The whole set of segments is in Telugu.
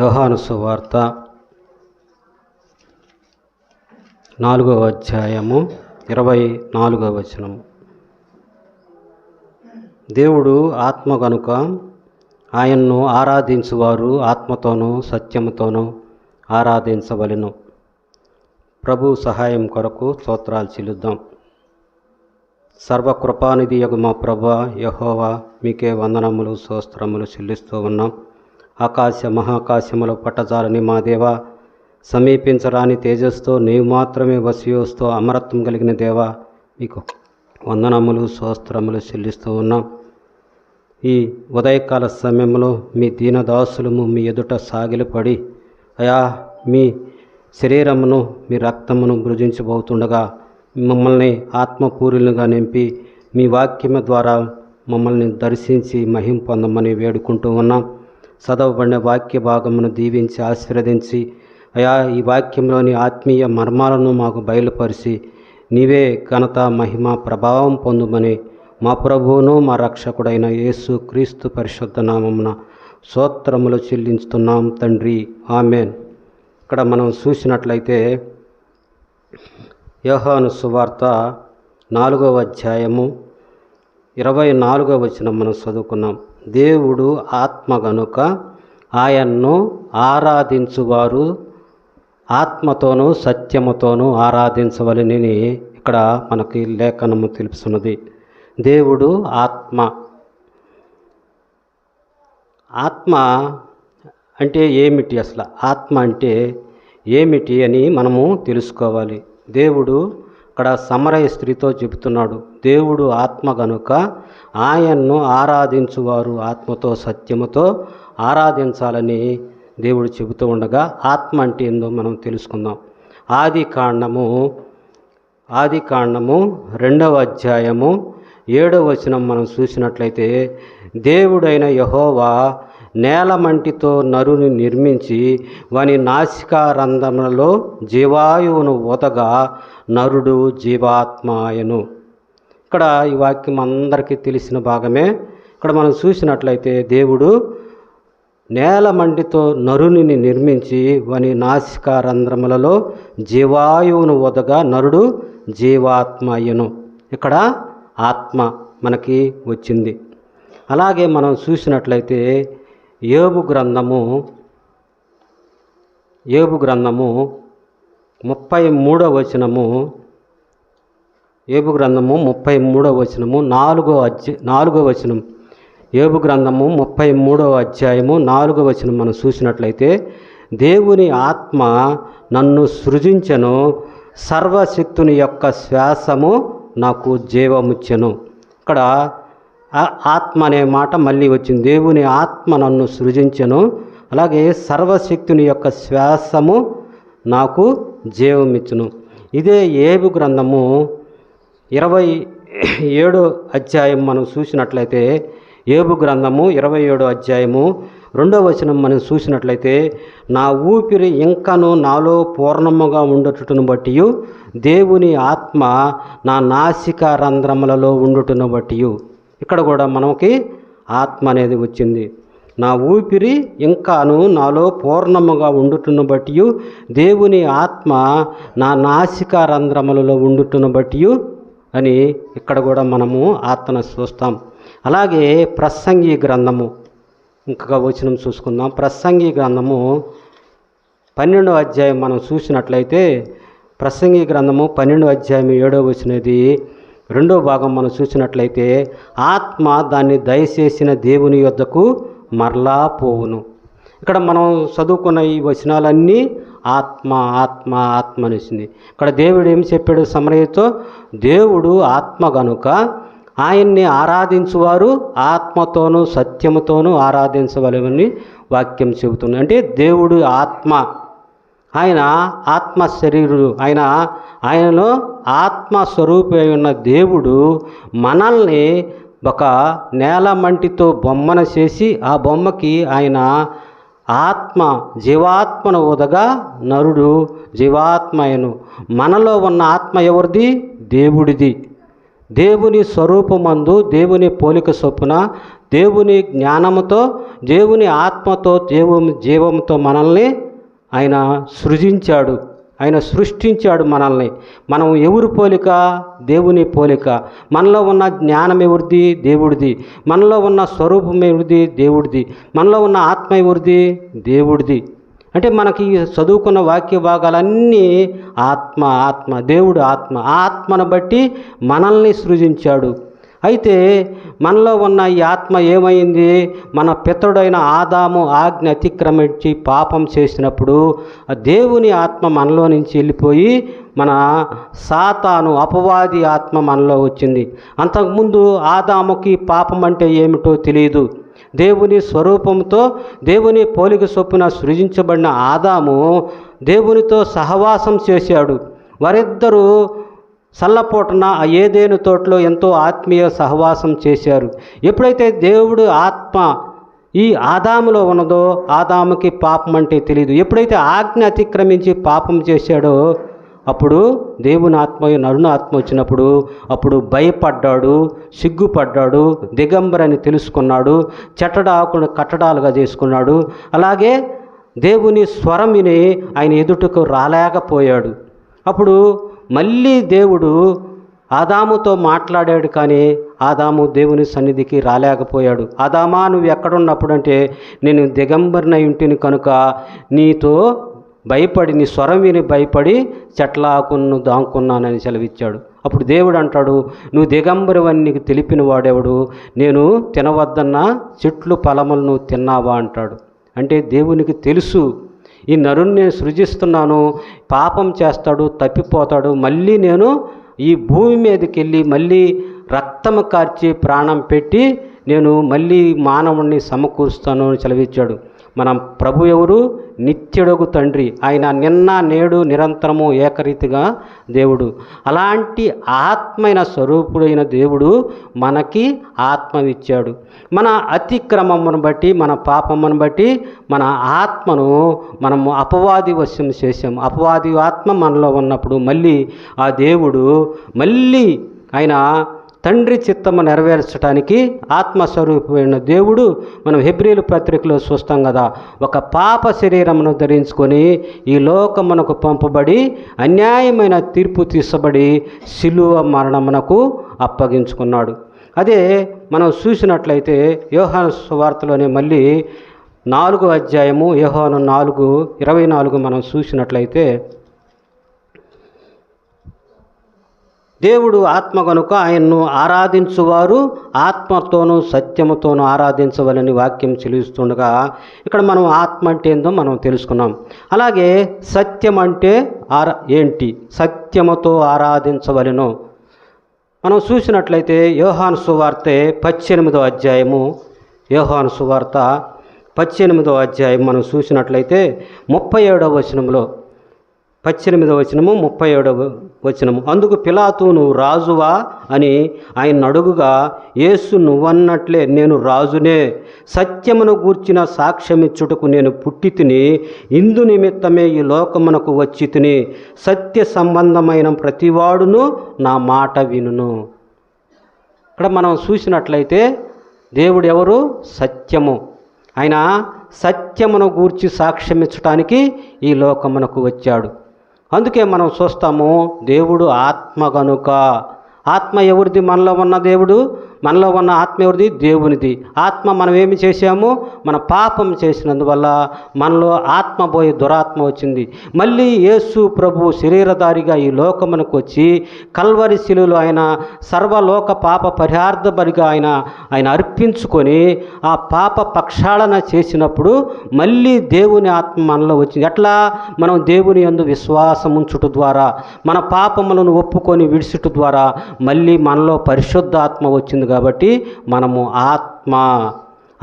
యోహాను సువార్త నాలుగవ అధ్యాయము ఇరవై నాలుగవ వచనము దేవుడు ఆత్మ కనుక ఆయన్ను ఆరాధించువారు ఆత్మతోనూ సత్యముతోనూ ఆరాధించవలెను. ప్రభు సహాయం కొరకు స్తోత్రాలు చెల్లిద్దాం. సర్వకృపానిధి యొక్క మా ప్రభ యహోవా మీకే వందనములు సోస్త్రములు చెల్లిస్తూ ఉన్నాం. ఆకాశ మహాకాశముల పట్టజాలని మా దేవ. సమీపించరాని తేజస్తో నీవు మాత్రమే వసియోస్తూ అమరత్వం కలిగిన దేవ. మీకు వందనములు సోస్త్రములు చెల్లిస్తూ ఉన్నాం. ఈ ఉదయకాల సమయంలో మీ దీనదాసులము మీ ఎదుట సాగిలపడి అయా మీ శరీరమును మీ రక్తమును భృజించబోతుండగా మమ్మల్ని ఆత్మపూరులుగా నింపి మీ వాక్యము ద్వారా మమ్మల్ని దర్శించి మహిం పొందమని వేడుకుంటూ ఉన్నాం. చదవబడిన వాక్య భాగమును దీవించి ఆశీర్వదించి అయా ఈ వాక్యంలోని ఆత్మీయ మర్మాలను మాకు బయలుపరిచి నీవే ఘనత మహిమ ప్రభావం పొందుమని మా ప్రభువును మా రక్షకుడైన యేసు క్రీస్తు పరిశుద్ధ నామమున సోత్రములు చెల్లించుతున్నాం తండ్రి. ఆమెన్. ఇక్కడ మనం చూసినట్లయితే యోహాను సువార్త నాలుగవ అధ్యాయము ఇరవై నాలుగవ వచనం మనం చదువుకున్నాం. దేవుడు ఆత్మ గనుక ఆయన్ను ఆరాధించువారు ఆత్మతోనూ సత్యముతోనూ ఆరాధించవలనని ఇక్కడ మనకి లేఖనము తెలుపుతున్నది. దేవుడు ఆత్మ. ఆత్మ అంటే ఏమిటి అసలు? ఆత్మ అంటే ఏమిటి అని మనము తెలుసుకోవాలి. దేవుడు అక్కడ సమరయ స్త్రీతో చెబుతున్నాడు దేవుడు ఆత్మ గనుక ఆయన్ను ఆరాధించువారు ఆత్మతో సత్యముతో ఆరాధించాలని దేవుడు చెబుతూ ఉండగా ఆత్మ అంటే ఏందో మనం తెలుసుకుందాం. ఆది కాండము ఆది కాండము రెండవ అధ్యాయము ఏడవ వచనం మనం చూసినట్లయితే దేవుడైన యహోవా నేలమంటితో నరుని నిర్మించి వాని నాసికారంధములలో జీవాయువును ఊతగా నరుడు జీవాత్మాయను. ఇక్కడ ఈ వాక్యం అందరికీ తెలిసిన భాగమే. ఇక్కడ మనం చూసినట్లయితే దేవుడు నేలమంటితో నరునిని నిర్మించి వాని నాసికారంధ్రములలో జీవాయువును వదగా నరుడు జీవాత్మయ్యను ఇక్కడ ఆత్మ మనకి వచ్చింది. అలాగే మనం చూసినట్లయితే ఏబు గ్రంథము ఏబు గ్రంథము ముప్పై మూడవ వచనము ఏబు గ్రంథము ముప్పై మూడవ వచనము నాలుగో అధ్య నాలుగో వచనం. ఏబు గ్రంథము ముప్పై మూడవ అధ్యాయము నాలుగో వచనం మనం చూసినట్లయితే దేవుని ఆత్మ నన్ను సృజించను సర్వశక్తుని యొక్క శ్వాసము నాకు జీవముచ్చెను. ఇక్కడ ఆత్మ అనే మాట మళ్ళీ వచ్చింది. దేవుని ఆత్మ నన్ను సృజించను. అలాగే సర్వశక్తుని యొక్క శ్వాసము నాకు జీవమిచ్చును ఇదే ఏబు గ్రంథము ఇరవై ఏడో అధ్యాయం మనం చూసినట్లయితే ఏబు గ్రంథము ఇరవై ఏడో అధ్యాయము రెండో వచనం మనం చూసినట్లయితే నా ఊపిరి ఇంకను నాలో పూర్ణముగా ఉండటను బట్టి దేవుని ఆత్మ నా నాసిక రంధ్రములలో ఉండుటను బట్టి ఇక్కడ కూడా మనకి ఆత్మ అనేది వచ్చింది. నా ఊపిరి ఇంకాను నాలో పూర్ణముగా ఉండుటను బట్టి దేవుని ఆత్మ నా నాసిక రంధ్రములలో ఉండుటను బట్టి అని ఇక్కడ కూడా మనము ఆత్మను చూస్తాం. అలాగే ప్రసంగి గ్రంథము ఇంకొక వచనం చూసుకుందాం. ప్రసంగి గ్రంథము పన్నెండో అధ్యాయం మనం చూసినట్లయితే ప్రసంగి గ్రంథము పన్నెండో అధ్యాయం ఏడో వచ్చినది రెండో భాగం మనం చూసినట్లయితే ఆత్మ దాన్ని దయచేసిన దేవుని యొద్దకు మరలా పోవును. ఇక్కడ మనం చదువుకున్న ఈ వచనాలన్నీ ఆత్మ ఆత్మ ఆత్మ అనేసింది. ఇక్కడ దేవుడు ఏం చెప్పాడు సమరయ్యతో దేవుడు ఆత్మ గనుక ఆయన్ని ఆరాధించువారు ఆత్మతోనూ సత్యముతోనూ ఆరాధించవలమని వాక్యం చెబుతుంది. అంటే దేవుడు ఆత్మ ఆయన ఆత్మ శరీరుడు. ఆయన ఆయనలో ఆత్మస్వరూపి ఉన్న దేవుడు మనల్ని ఒక నేల మంటితో బొమ్మను చేసి ఆ బొమ్మకి ఆయన ఆత్మ జీవాత్మను ఉదగా నరుడు జీవాత్మయను మనలో ఉన్న ఆత్మ ఎవరిది? దేవుడిది. దేవుని స్వరూపమందు దేవుని పోలిక చొప్పున దేవుని జ్ఞానముతో దేవుని ఆత్మతో దేవు జీవంతో మనల్ని ఆయన సృజించాడు ఆయన సృష్టించాడు మనల్ని. మనం ఎవరి పోలిక? దేవుని పోలిక. మనలో ఉన్న జ్ఞానం ఎవరిది? దేవుడిది. మనలో ఉన్న స్వరూపం ఎవరిది? దేవుడిది. మనలో ఉన్న ఆత్మ ఎవరిది? దేవుడిది. అంటే మనకి చదువుకున్న వాక్య భాగాలన్నీ ఆత్మ ఆత్మ దేవుడు ఆత్మ. ఆ ఆత్మను బట్టి మనల్ని సృజించాడు. అయితే మనలో ఉన్న ఈ ఆత్మ ఏమైంది? మన పితడైన ఆదాము ఆజ్ఞ అతిక్రమించి పాపం చేసినప్పుడు దేవుని ఆత్మ మనలో నుంచి వెళ్ళిపోయి మన సాతాను అపవాది ఆత్మ మనలో వచ్చింది. అంతకుముందు ఆదాముకి పాపం అంటే ఏమిటో తెలియదు దేవుని స్వరూపంతో దేవుని పోలిక చొప్పున సృజించబడిన ఆదాము దేవునితో సహవాసం చేశాడు. వారిద్దరూ చల్లపోటున ఆ ఏదేను తోటలో ఎంతో ఆత్మీయ సహవాసం చేశారు. ఎప్పుడైతే దేవుడు ఆత్మ ఈ ఆదాములో ఉన్నదో ఆదాముకి పాపం అంటే తెలియదు ఎప్పుడైతే ఆజ్ఞ అతిక్రమించి పాపం చేశాడో అప్పుడు దేవుని ఆత్మ నరుణ ఆత్మ వచ్చినప్పుడు అప్పుడు భయపడ్డాడు సిగ్గుపడ్డాడు దిగంబరని తెలుసుకున్నాడు చెట్టడాకును కట్టడాలుగా చేసుకున్నాడు. అలాగే దేవుని స్వరం విని ఆయన ఎదుటకు రాలేకపోయాడు. అప్పుడు మళ్ళీ దేవుడు ఆదాముతో మాట్లాడాడు కానీ ఆదాము దేవుని సన్నిధికి రాలేకపోయాడు. ఆదామా నువ్వు ఎక్కడున్నప్పుడు అంటే నేను దిగంబరినై ఉంటిని కనుక నీతో భయపడి నీ స్వరం విని భయపడి చెట్లాకును దాంకున్నానని సెలవిచ్చాడు. అప్పుడు దేవుడు అంటాడు నువ్వు దిగంబరివని నీకు తెలిపిన వాడెవడు? నేను తినవద్దన్న చెట్లు ఫలములను తిన్నావా? అంటాడు. అంటే దేవునికి తెలుసు ఈ నరుణ్ణి నేను సృజిస్తున్నాను పాపం చేస్తాడు తప్పిపోతాడు మళ్ళీ నేను ఈ భూమి మీదకి వెళ్ళి మళ్ళీ రక్తము కార్చి ప్రాణం పెట్టి నేను మళ్ళీ మానవుణ్ణి సమకూరుస్తాను అని సెలవిచ్చాడు. మనం ప్రభు ఎవరు? నిత్యుడగు తండ్రి. ఆయన నిన్న నేడు నిరంతరము ఏకరీతిగా దేవుడు. అలాంటి ఆత్మైన స్వరూపుడైన దేవుడు మనకి ఆత్మనిచ్చాడు. మన అతిక్రమమును బట్టి మన పాపమును బట్టి మన ఆత్మను మనము అపవాది వశ్యం చేసాము అపవాది ఆత్మ మనలో ఉన్నప్పుడు మళ్ళీ ఆ దేవుడు మళ్ళీ ఆయన తండ్రి చిత్తము నెరవేర్చడానికి ఆత్మస్వరూపమైన దేవుడు మనం హెబ్రిలు పత్రికలో చూస్తాం కదా ఒక పాప శరీరమును ధరించుకొని ఈ లోకమునకు పంపబడి అన్యాయమైన తీర్పు తీసబడి శిలువ మరణమునకు అప్పగించుకున్నాడు. అదే మనం చూసినట్లయితే యోహాను సువార్తలోనే మళ్ళీ నాలుగు అధ్యాయము యోహాను నాలుగు ఇరవై నాలుగు మనం చూసినట్లయితే దేవుడు ఆత్మ కనుక ఆయన్ను ఆరాధించువారు ఆత్మతోనూ సత్యముతోనూ ఆరాధించవలని వాక్యం చెల్లిస్తుండగా ఇక్కడ మనం ఆత్మ అంటే ఏందో మనం తెలుసుకున్నాం. అలాగే సత్యం అంటే ఆరా ఏంటి? సత్యముతో ఆరాధించవలను. మనం చూసినట్లయితే యోహాను సువార్తె పద్దెనిమిదో అధ్యాయము యోహాను సువార్త పద్దెనిమిదో అధ్యాయం మనం చూసినట్లయితే ముప్పై ఏడవ వచనంలో పద్దెనిమిదవ వచనము ముప్పై ఏడవ వచనము. అందుకు పిలాతు నువ్వు రాజువా? అని ఆయన అడుగుగా యేసు నువ్వన్నట్లే నేను రాజునే. సత్యమును గూర్చిన సాక్ష్యమిచ్చుటకు నేను పుట్టి తిని ఇందు నిమిత్తమే ఈ లోకమునకు వచ్చి తిని సత్య సంబంధమైన ప్రతివాడును నా మాట వినును. ఇక్కడ మనం చూసినట్లయితే దేవుడు ఎవరు? సత్యము. ఆయన సత్యమును గూర్చి సాక్ష్యమిచ్చటానికి ఈ లోకమునకు వచ్చాడు. అందుకే మనం చూస్తాము దేవుడు ఆత్మ కనుక ఆత్మ ఎవరిది? మనలో ఉన్న దేవుడు మనలో ఉన్న ఆత్మ ఎవరిది? దేవునిది. ఆత్మ మనం ఏమి చేశాము? మన పాపం చేసినందువల్ల మనలో ఆత్మ పోయి దురాత్మ వచ్చింది. మళ్ళీ యేసు ప్రభు శరీరధారిగా ఈ లోకమునకు వచ్చి కల్వరి శిలువలో ఆయన సర్వలోక పాప పరిహార్థ బలిగా ఆయన ఆయన అర్పించుకొని ఆ పాప ప్రక్షాళన చేసినప్పుడు మళ్ళీ దేవుని ఆత్మ మనలో వచ్చింది. ఎట్లా? మనం దేవుని యందు విశ్వాసం ఉంచుట ద్వారా మన పాపములను ఒప్పుకొని విడిచుట ద్వారా మళ్ళీ మనలో పరిశుద్ధాత్మ వచ్చింది కాబట్టి మనము ఆత్మ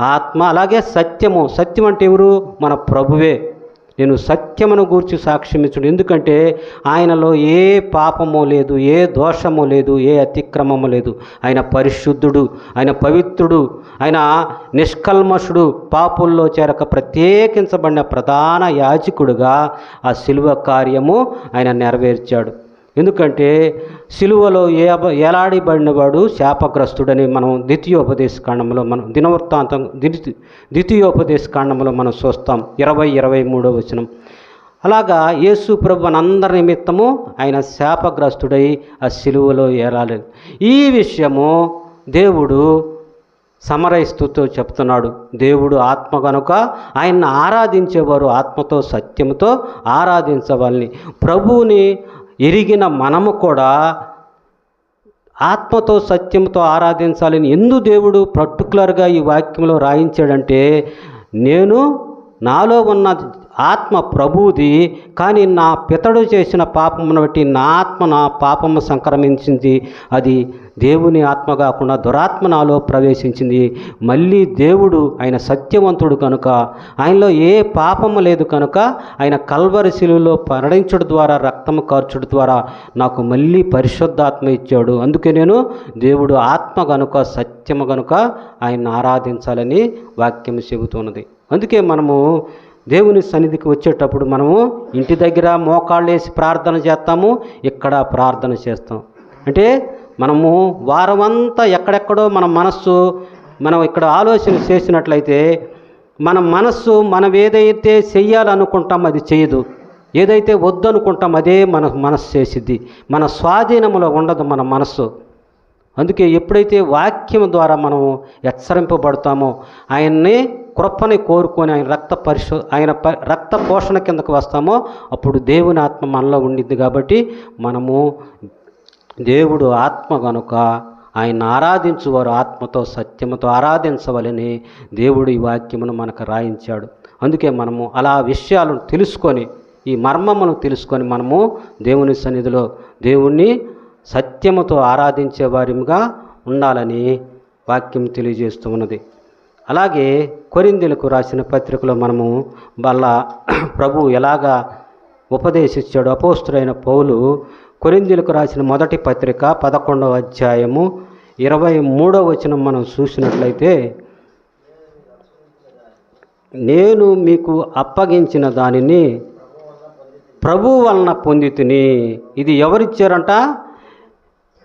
ఆత్మ అలాగే సత్యము. సత్యం అంటే ఎవరు? మన ప్రభువే. నేను సత్యమును గూర్చి సాక్ష్యమిచ్చుడు ఎందుకంటే ఆయనలో ఏ పాపము లేదు ఏ దోషము లేదు ఏ అతిక్రమము లేదు. ఆయన పరిశుద్ధుడు ఆయన పవిత్రుడు ఆయన నిష్కల్మషుడు పాపుల్లో చేరక ప్రత్యేకించబడిన ప్రధాన యాజకుడుగా ఆ శిలువ కార్యము ఆయన నెరవేర్చాడు. ఎందుకంటే సిలువలో ఏ ఎలాడిబడినవాడు శాపగ్రస్తుడని మనం ద్వితీయోపదేశ కాండంలో మనం దినవృత్తాంతం ద్వితీయోపదేశ కాండంలో మనం చూస్తాం. ఇరవై ఇరవై మూడో వచనం. అలాగా యేసు ప్రభు అందరి నిమిత్తము ఆయన శాపగ్రస్తుడై ఆ సిలువలో ఏరాలి ఈ విషయము దేవుడు సమరయిస్తుతో చెప్తున్నాడు. దేవుడు ఆత్మ కనుక ఆయన్ని ఆరాధించేవారు ఆత్మతో సత్యంతో ఆరాధించవాలని. ప్రభువుని ఎరిగిన మనము కూడా ఆత్మతో సత్యంతో ఆరాధించాలని ఎందు దేవుడు పర్టికులర్గా ఈ వాక్యంలో రాయించాడంటే నేను నాలో ఉన్న ఆత్మ ప్రభువుది కానీ నా పితడు చేసిన పాపమును బట్టి నా ఆత్మ నా పాపము సంక్రమించింది. అది దేవుని ఆత్మ కాకుండా దురాత్మ నాలో ప్రవేశించింది. మళ్ళీ దేవుడు ఆయన సత్యవంతుడు కనుక ఆయనలో ఏ పాపము లేదు కనుక ఆయన కల్వరి శిలువలో మరణించడం ద్వారా రక్తము కార్చుడు ద్వారా నాకు మళ్ళీ పరిశుద్ధాత్మ ఇచ్చాడు. అందుకే నేను దేవుడు ఆత్మ కనుక సత్యము కనుక ఆయన ఆరాధించాలని వాక్యం చెబుతున్నది. అందుకే మనము దేవుని సన్నిధికి వచ్చేటప్పుడు మనము ఇంటి దగ్గర మోకాళ్ళు వేసి ప్రార్థన చేస్తాము ఇక్కడ ప్రార్థన చేస్తాం. అంటే మనము వారమంతా ఎక్కడెక్కడో మన మనస్సు మనం ఇక్కడ ఆలోచన చేసినట్లయితే మన మనస్సు మనం ఏదైతే చెయ్యాలనుకుంటాం అది చేయదు. ఏదైతే వద్దనుకుంటాం అదే మన మనస్సు చేసిద్ది. మన స్వాధీనంలో ఉండదు మన మనస్సు. అందుకే ఎప్పుడైతే వాక్యం ద్వారా మనం హెచ్చరింపబడతామో ఆయన్ని కృపని కోరుకొని ఆయన రక్త పరిశో ఆయన ప రక్త పోషణ కిందకు వస్తామో అప్పుడు దేవుని ఆత్మ మనలో ఉండిద్ది కాబట్టి మనము దేవుడు ఆత్మ కనుక ఆయన ఆరాధించువారు ఆత్మతో సత్యముతో ఆరాధించవలని దేవుడు ఈ వాక్యమును మనకు రాయించాడు. అందుకే మనము అలా విషయాలను తెలుసుకొని ఈ మర్మమును తెలుసుకొని మనము దేవుని సన్నిధిలో దేవుణ్ణి సత్యముతో ఆరాధించే వారిగా ఉండాలని వాక్యం తెలియజేస్తూ ఉన్నది. అలాగే కొరిందెలకు రాసిన పత్రికలో మనము వాళ్ళ ప్రభు ఎలాగా ఉపదేశించాడు? అపోస్తుడైన పౌలు కొరిందెలకు రాసిన మొదటి పత్రిక పదకొండవ అధ్యాయము ఇరవై మూడవ వచనం మనం చూసినట్లయితే నేను మీకు అప్పగించిన దానిని ప్రభు వలన పొందితిని. ఇది ఎవరిచ్చారంట?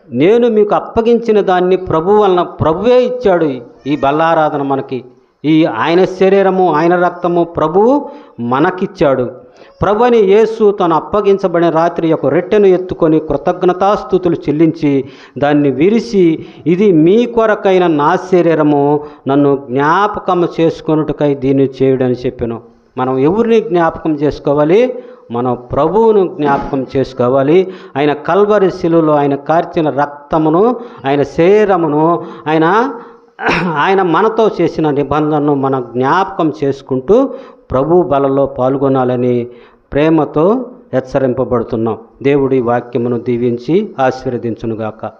నేను మీకు అప్పగించిన దాన్ని ప్రభు వలన ప్రభువే ఇచ్చాడు. ఈ బల్లారాధన మనకి ఈ ఆయన శరీరము ఆయన రక్తము ప్రభువు మనకిచ్చాడు. ప్రభుని యేసు తను అప్పగించబడిన రాత్రి యొక్క రొట్టెను ఎత్తుకొని కృతజ్ఞతాస్థుతులు చెల్లించి దాన్ని విరిసి ఇది మీ కొరకైన నా శరీరము నన్ను జ్ఞాపకం చేసుకొనుటకై దీన్ని చేయుడని చెప్పాను. మనం ఎవరిని జ్ఞాపకం చేసుకోవాలి? మనం ప్రభువును జ్ఞాపకం చేసుకోవాలి. ఆయన కల్వరి శిలువలో ఆయన కార్చిన రక్తమును ఆయన శరీరమును ఆయన ఆయన మనతో చేసిన నిబంధనను మనం జ్ఞాపకం చేసుకుంటూ ప్రభు బలలో పాల్గొనాలని ప్రేమతో హెచ్చరింపబడుతున్నాం. దేవుడి వాక్యమును దీవించి ఆశీర్వదించునుగాక.